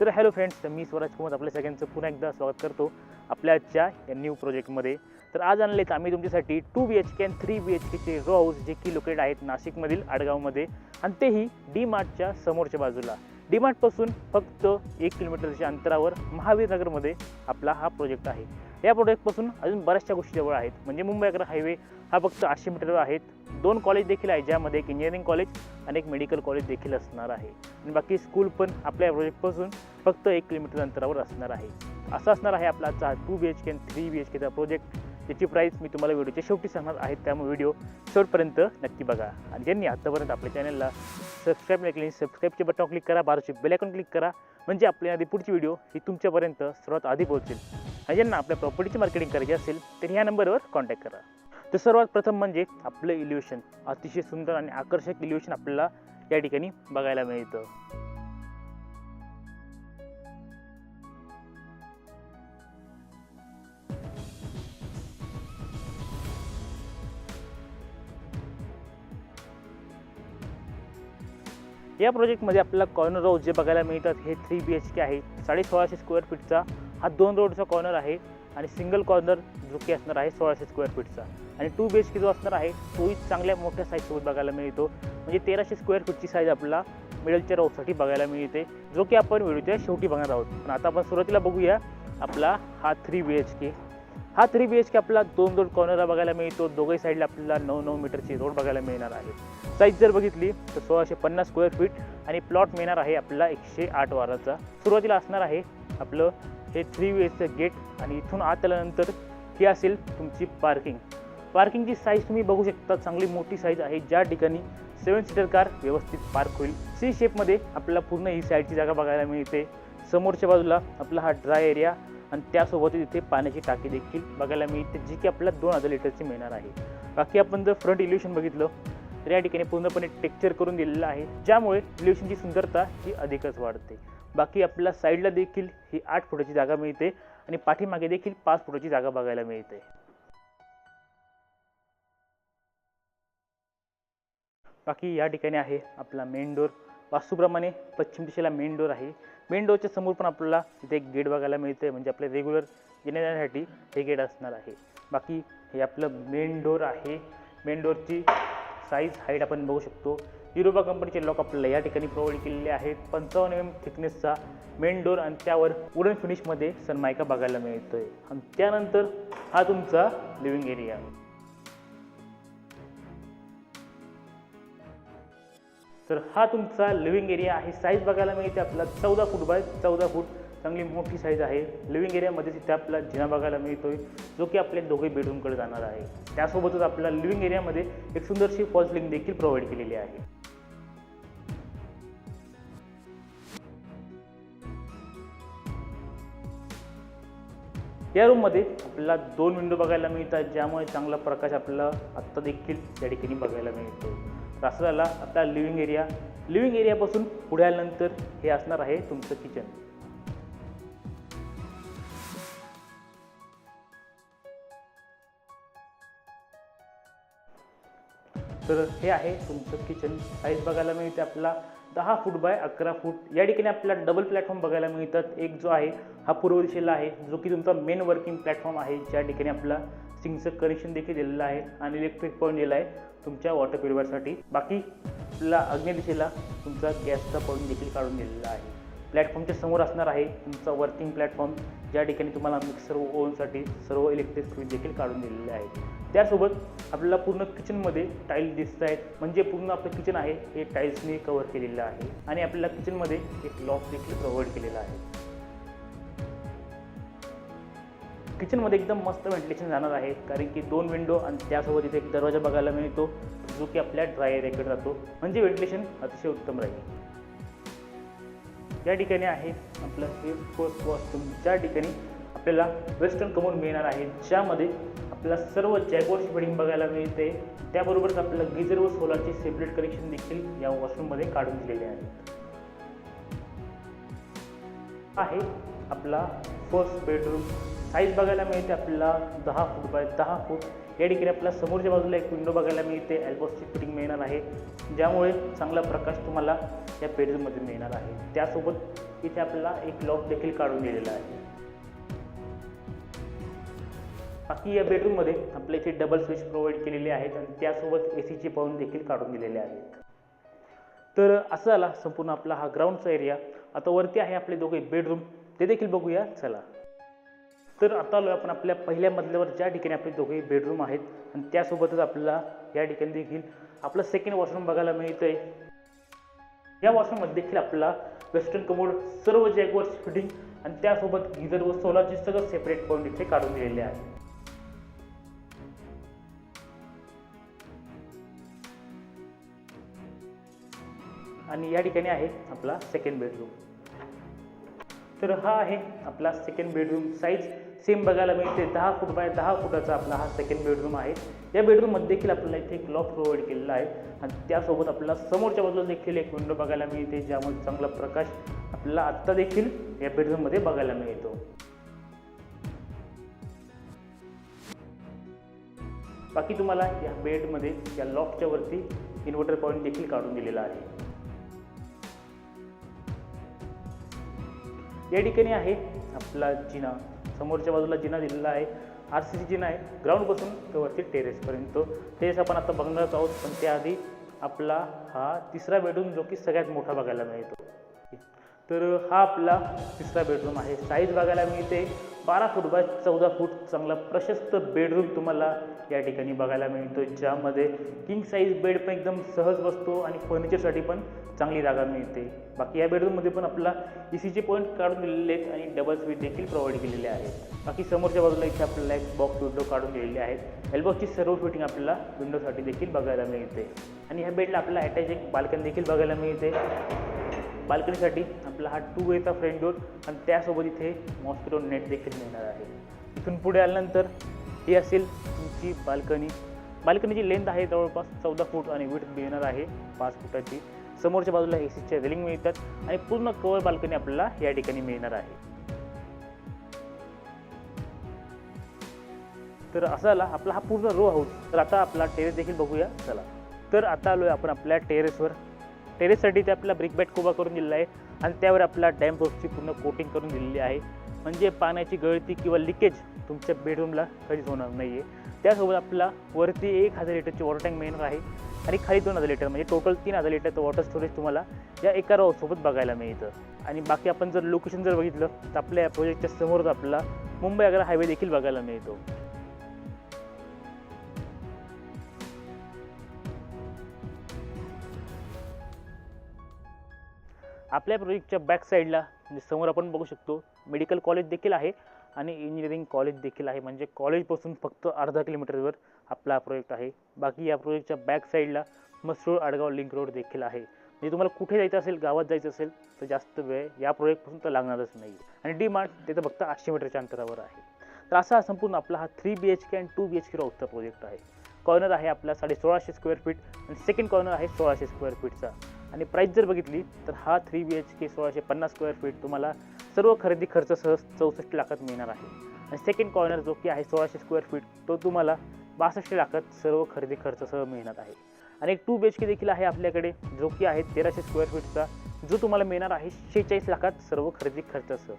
तर hello friends मी स्वराज कुमार आपल्या सगळ्यांचं पुन्हा एकदा स्वागत करतो आपल्या आजच्या या न्यू प्रोजेक्टमध्ये तर आज आणलेत आम्ही तुमच्यासाठी टू बी एच के आणि थ्री बी एच केचे रो हाऊस जे की लोकेट आहेत नाशिकमधील आडगावमध्ये. आणि तेही डी मार्टच्या समोरच्या बाजूला. डी मार्टपासून फक्त एक किलोमीटरच्या अंतरावर महावीर नगरमध्ये आपला हा प्रोजेक्ट आहे. या प्रोजेक्टपासून अजून बऱ्याचशा गोष्टी जवळ आहेत. म्हणजे मुंबई अकरा हायवे हा फक्त आठशे मीटरवर आहेत दोन कॉलेज देखील आहे ज्यामध्ये एक इंजिनिअरिंग कॉलेज आणि एक मेडिकल कॉलेज देखील असणार आहे. आणि बाकी स्कूल पण आपल्या प्रोजेक्टपासून फक्त एक किलोमीटर अंतरावर असणार आहे. असा असणार आहे आपला आजचा टू बी एच के आणि थ्री बी एच केचा प्रोजेक्ट त्याची प्राईस मी तुम्हाला व्हिडिओच्या शेवटी सांगणार आहे. त्यामुळे व्हिडिओ शेवटपर्यंत नक्की बघा. आणि ज्यांनी आत्तापर्यंत आपल्या चॅनलला सबस्क्राईब नाही केली सबस्क्राईबचे बटन क्लिक करा. बाराचे बेलायकॉन क्लिक करा. म्हणजे आपली आधी पुढची व्हिडिओ ही तुमच्यापर्यंत सर्वात आधी पोहोचेल. आणि ज्यांना आपल्या प्रॉपर्टीची मार्केटिंग करायची असेल तर ह्या नंबरवर कॉन्टॅक्ट करा. तर सर्वात प्रथम म्हणजे आपलं इल्युशन अतिशय सुंदर आणि आकर्षक इल्युशन आपल्याला या ठिकाणी बघायला मिळतं. या प्रोजेक्टमध्ये आपल्याला कॉर्नर रोड जे बघायला मिळतात हे थ्री बी एच के आहे. साडे सोळाशे स्क्वेअर फीटचा हा दोन रोडचा कॉर्नर आहे आणि सिंगल कॉर्नर जो की असणार आहे सोळाशे स्क्वेअर फीटचा आणि टू बी एच के जो असणार आहे तोही चांगल्या मोठ्या साईजसोबत बघायला मिळतो. म्हणजे तेराशे स्क्वेअर फीटची साईज आपल्याला मिडलच्या रोडसाठी बघायला मिळते जो की आपण व्हिडिओच्या शेवटी बघणार आहोत. पण आता आपण सुरुवातीला बघूया आपला हा थ्री बी एच के हा थ्री बी एच के आपला दोन दोन कॉर्नरला बघायला मिळतो. दोघही साईडला आपल्याला नऊ नऊ मीटरची रोड बघायला मिळणार आहे. साईज जर बघितली तर सोळाशे पन्नास स्क्वेअर फीट आणि प्लॉट मिळणार आहे आपला एकशे आठ वाराचा. सुरुवातीला असणार आहे आपलं हे थ्री बी एचचं गेट आणि इथून आत आल्यानंतर ही असेल तुमची पार्किंग पार्किंगची साईज तुम्ही बघू शकता. चांगली मोठी साईज आहे. ज्या ठिकाणी सेवन सीटर कार व्यवस्थित पार्क होईल. सी शेपमध्ये आपल्याला पूर्ण ही साईडची जागा बघायला मिळते. समोरच्या बाजूला आपला हा ड्राय एरिया आणि त्यासोबतच तिथे पाण्याची टाकी देखील. बघायला मिळते जी की आपल्याला दोन हजार लिटरची मिळणार आहे. बाकी आपण जर फ्रंट इल्युशन बघितलं तर या ठिकाणी पूर्णपणे टेक्चर करून दिलेलं आहे. ज्यामुळे इल्युशनची सुंदरता ही अधिकच वाढते. बाकी आपल्याला साईडला देखील ही आठ फुटाची जागा मिळते आणि पाठीमागे देखील पाच फुटाची जागा बघायला मिळते. बाकी या ठिकाणी आहे आपला मेन डोर वास्तूप्रमाणे पश्चिम दिशेला मेन डोर आहे. मेन डोरच्या समोर पण आपल्याला तिथे एक गेट बघायला मिळते म्हणजे आपल्या रेग्युलर येण्यासाठी हे गेट असणार आहे. बाकी हे आपलं मेन डोर आहे. मेन डोरची साईज हाईट आपण बघू शकतो. युरोबा कंपनीचे लॉक आपल्याला या ठिकाणी प्रोव्हाइड केलेले आहेत. पंचावन्न एम थिकनेसचा मेन डोर आणि त्यावर वुडन फिनिशमध्ये सनमायका बघायला मिळतोय. आणि त्यानंतर हा तुमचा लिव्हिंग एरिया तर हा तुमचा लिव्हिंग एरिया आहे. साईज बघायला मिळते आपला चौदा फूट बाय चौदा फूट चांगली मोठी साईज आहे. लिव्हिंग एरियामध्ये तिथे आपला जिना बघायला मिळतो आहे जो की आपल्या दोघे बेडरूमकडे जाणार आहे. त्यासोबतच आपल्याला लिव्हिंग एरियामध्ये एक सुंदरशी फॉल्स लिंक देखील प्रोव्हाइड केलेली आहे. या रूममध्ये आपल्याला दोन विंडो बघायला मिळतात ज्यामुळे चांगला प्रकाश आपल्याला आत्ता देखील त्या ठिकाणी बघायला मिळतो तर असं झाला आपला लिव्हिंग एरिया लिव्हिंग एरियापासून पुढे आल्यानंतर हे असणार आहे तुमचं किचन तर हे आहे तुमचं किचन साईज बघायला मिळते आपला दहा फूट बाय अकरा फूट. या ठिकाणी आपल्याला डबल प्लॅटफॉर्म बघायला मिळतात. एक जो आहे हा पूर्व दिशेला आहे जो की तुमचा मेन वर्किंग प्लॅटफॉर्म आहे ज्या ठिकाणी आपला सिंगचं कनेक्शन देखील दिलेलं आहे आणि इलेक्ट्रिक पॉईंट दिला आहे तुमच्या वॉटर प्युरिफायरसाठी बाकी आपला आग्नेय दिशेला तुमचा गॅसचा पॉईंट देखील काढून दिलेला आहे. प्लॅटफॉर्मच्या समोर असणार आहे तुमचा वर्किंग प्लॅटफॉर्म ज्या ठिकाणी तुम्हाला मिक्सर ओव्हनसाठी सर्व इलेक्ट्रिक स्विच देखील काढून दिलेले आहेत. त्यासोबत आपल्याला पूर्ण किचनमध्ये टाईल्स दिसत आहेत. म्हणजे पूर्ण आपलं किचन आहे हे टाईल्सने कव्हर केलेलं आहे. आणि आपल्याला किचनमध्ये एक लॉक देखील प्रोव्हाइड केलेला आहे. किचनमध्ये एकदम मस्त व्हेंटिलेशन जाणार आहे. कारण की दोन विंडो आणि त्यासोबत इथे एक दरवाजा बघायला मिळतो जो की आपल्या ड्राय एरियाकडे जातो. म्हणजे व्हेंटिलेशन अतिशय उत्तम राहील. या ठिकाणी आहे आपलं हे फर्स्ट वॉशरूम ज्या ठिकाणी आपल्याला वेस्टर्न कमोड मिळणार आहे ज्यामध्ये आपल्याला सर्व जॅगवरची फिटिंग बघायला मिळते त्याबरोबरच आपल्याला गिझर व सोलारचे सेपरेट कनेक्शन देखील या वॉशरूममध्ये काढून दिलेले आहेत. आहे आपला फर्स्ट बेडरूम साईज बघायला मिळते आपल्याला दहा फूट बाय दहा फूट या ठिकाणी आपल्याला समोरच्या बाजूला एक विंडो बघायला मिळते. ॲल्बॉसची फिटिंग मिळणार आहे. ज्यामुळे चांगला प्रकाश तुम्हाला या बेडरूममध्ये मिळणार आहे. त्यासोबत इथे आपल्याला एक लॉक देखील काढून दिलेला आहे. बाकी या बेडरूममध्ये आपल्या इथे डबल स्विच प्रोव्हाइड केलेले आहेत आणि त्यासोबत ए सीचे पाऊन देखील काढून दिलेले आहेत. तर असं झाला संपूर्ण आपला हा ग्राउंडचा एरिया आता वरती आहे आपले दोघे बेडरूम ते देखील बघूया. चला. तर आता आलो आपण आपल्या पहिल्या मजल्यावर ज्या ठिकाणी आपले दोघे बेडरूम आहेत. आणि त्यासोबतच आपल्याला या ठिकाणी देखील आपलं सेकंड वॉशरूम बघायला मिळतं आहे या वॉशरूममध्ये देखील आपल्याला वेस्टर्न कमोड सर्व जॅगवर फिटिंग आणि त्यासोबत गिझर व सोलारचे सगळं सेपरेट पॉईंट इथे काढून दिलेले आहे. आणि या ठिकाणी आहे आपला सेकंड बेडरूम तर हा आहे आपला सेकंड बेडरूम साईज सेम बघायला मिळते दहा फूट बाय दहा फुटाचा आपला हा सेकंड बेडरूम आहे. या बेडरूममध्ये देखील आपल्याला इथे एक लॉक प्रोव्हाइड केलेला आहे. आणि त्यासोबत आपल्याला समोरच्या बाजूला देखील एक विंडो बघायला मिळते ज्यामुळे चांगला प्रकाश आपल्याला आत्ता देखील या बेडरूममध्ये बघायला मिळतो. बाकी तुम्हाला या बेडमध्ये या लॉकच्या वरती इन्व्हर्टर पॉईंट देखील काढून दिलेला आहे. या ठिकाणी आहे. आपला जिना समोरच्या बाजूला जिना दिलेला आहे. आर सी सी जिना आहे. ग्राउंडपासून ते वरती टेरेसपर्यंत टेरेस आपण आता बघणारच आहोत पण त्याआधी आपला हा तिसरा बेडरूम जो की सगळ्यात मोठा बघायला मिळतो. तर हा आपला तिसरा बेडरूम आहे. साईज बघायला मिळते. बारा फूट बाय चौदा फूट चांगला प्रशस्त बेडरूम तुम्हाला या ठिकाणी बघायला मिळतो ज्यामध्ये किंग साईज बेड पण एकदम सहज बसतो आणि फर्निचरसाठी पण चांगली जागा मिळते. बाकी या बेडरूममध्ये पण आपला ए सीचे पॉईंट काढून दिलेले आहेत आणि डबल स्वीट देखील प्रोव्हाइड केलेले आहेत. बाकी समोरच्या बाजूला इथे आपल्याला एक बॉक्स विंडो काढून दिलेले आहेत. एल्बॉक्सची सर्व फिटिंग आपल्याला विंडोसाठी देखील बघायला मिळते. आणि ह्या बेडला आपल्याला अटॅच एक बाल्कन देखील बघायला मिळते. बाल्कनीसाठी आपला हा टू वेचा फ्रंट डोर आणि त्यासोबत इथे मॉस्किटो नेट देखील मिळणार आहे. इथून पुढे आल्यानंतर ही असेल तुमची बाल्कनी. बाल्कनीची लेंथ आहे जवळपास चौदा फूट आणि विथ मिळणार आहे पाच फुटाची. समोरच्या बाजूला ए सीच्या रेलिंग मिळतात आणि पूर्ण कवर बाल्कनी आपल्याला या ठिकाणी मिळणार आहे. तर असा आला आपला हा पूर्ण रो हाऊस तर आता आपला टेरेस देखील बघूया. चला. तर आता आलोय आपण आपल्या टेरेसवर टेरेससाठी ते आपला ब्रिक बॅट कोबा करून दिलेला आहे आणि त्यावर आपला डॅम प्रूफची पूर्ण कोटिंग करून दिलेली आहे. म्हणजे पाण्याची गळती किंवा लिकेज तुमच्या बेडरूमला कधीच होणार नाही आहे त्यासोबत आपला वरती एक हजार लिटरची वॉटर टँक मिळणार आहे आणि खाली दोन हजार लिटर म्हणजे टोटल तीन हजार लिटरचं वॉटर स्टोरेज तुम्हाला या एका रॉसोबत बघायला मिळतं. आणि बाकी आपण जर लोकेशन जर बघितलं तर आपल्या या प्रोजेक्टच्या समोरच आपला मुंबई आग्रा हायवे देखील बघायला मिळतो. आपल्या प्रोजेक्टच्या बॅक साईडला म्हणजे समोर आपण बघू शकतो मेडिकल कॉलेज देखील आहे आणि इंजिनिअरिंग कॉलेज देखील आहे. म्हणजे कॉलेजपासून फक्त अर्धा किलोमीटरवर आपला प्रोजेक्ट आहे. बाकी या प्रोजेक्टच्या बॅक साईडला मसरूळ आडगाव लिंक रोड देखील आहे. म्हणजे तुम्हाला कुठे जायचं असेल गावात जायचं असेल तर जास्त वेळ या प्रोजेक्टपासून तर लागणारच नाही. आणि डी मार्ट ते तर फक्त आठशे मीटरच्या अंतरावर आहे. तर असा हा संपूर्ण आपला हा three B H K and two B H K रोडचा project आहे. कॉर्नर आहे आपला साडे सोळाशे स्क्वेअर फीट आणि सेकंड कॉर्नर आहे सोळाशे स्क्वेअर फीटचा आणि प्राईस जर बघितली तर हा थ्री बी एच के सोळाशे पन्नास स्क्वेअर फीट तुम्हाला सर्व खरेदी खर्च सहज चौसष्ट लाखात मिळणार आहे. आणि सेकंड कॉर्नर जो की आहे सोळाशे स्क्वेअर फीट तो तुम्हाला बासष्ट लाखात सर्व खरेदी खर्चासह मिळणार आहे. आणि एक टू बी एच के देखील आहे आपल्याकडे जो की आहे तेराशे स्क्वेअर फीटचा जो तुम्हाला मिळणार आहे शेहेचाळीस लाखात सर्व खरेदी खर्चासह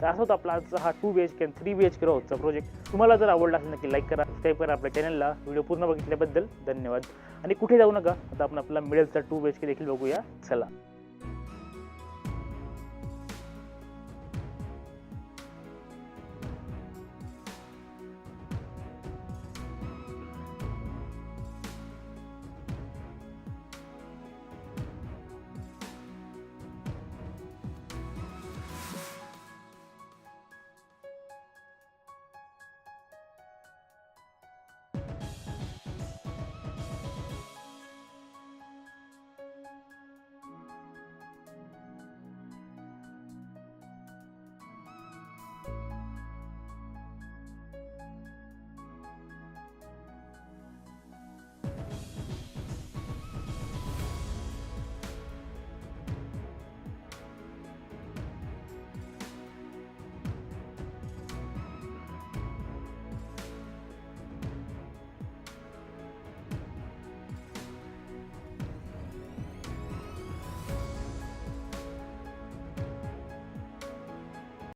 तर असं होतं आपला आजचा हा two B H K three B H K रोजचा प्रोजेक्ट तुम्हाला जर आवडला असेल नक्की लाईक करा सबस्क्राईब करा आपल्या चॅनलला व्हिडिओ पूर्ण बघितल्याबद्दल धन्यवाद. आणि कुठे जाऊ नका? आता आपण आपला मिळेलचा टू बी एच के देखील बघूया. चला.